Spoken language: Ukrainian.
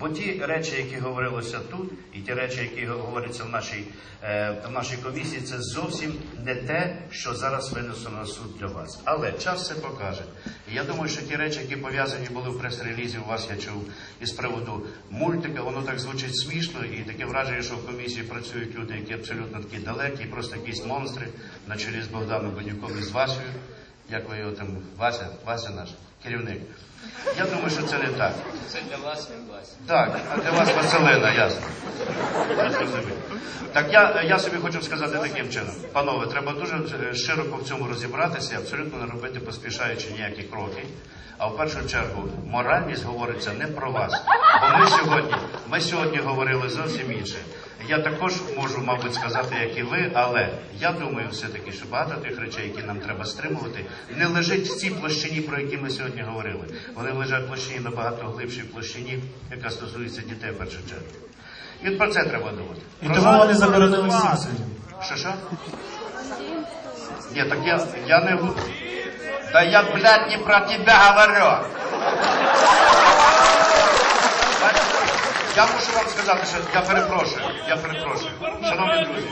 Бо ті речі, які говорилися тут, і ті речі, які говоряться в нашій, е, в нашій комісії, це зовсім не те, що зараз винесено на суд для вас. Але час це покаже. І я думаю, що ті речі, які пов'язані були в прес-релізі, у вас я чув із приводу мультика, воно так звучить смішно, і таке враження, що в комісії працюють люди, які абсолютно такі далекі, просто якісь монстри на чолі з Богданом Бонюком і з Васею. Як ви його там, Вася, Вася наш керівник. Я думаю, що це не так. Це для вас, він Вася. Так, а для вас Василина, ясно. Так я, я собі хочу сказати таким чином. Панове, треба дуже е, широко в цьому розібратися і абсолютно не робити поспішаючи ніякі кроки. А в першу чергу моральність говориться не про вас. Бо ми ми сьогодні говорили зовсім інше. Я також можу, мабуть, сказати, як і ви, але я думаю все-таки, що багато тих речей, які нам треба стримувати, не лежить в цій площині, про які ми сьогодні говорили. Вони лежать в площині набагато глибшій площині, яка стосується дітей в першу чергу. І про це треба думати. І тому вони заборонили всім суддям. Що що? Ні, так я, я не Да я, блядь, не про тебя говорю. Я мушу вам сказати, що я перепрошую, я перепрошую. Шановні друзі,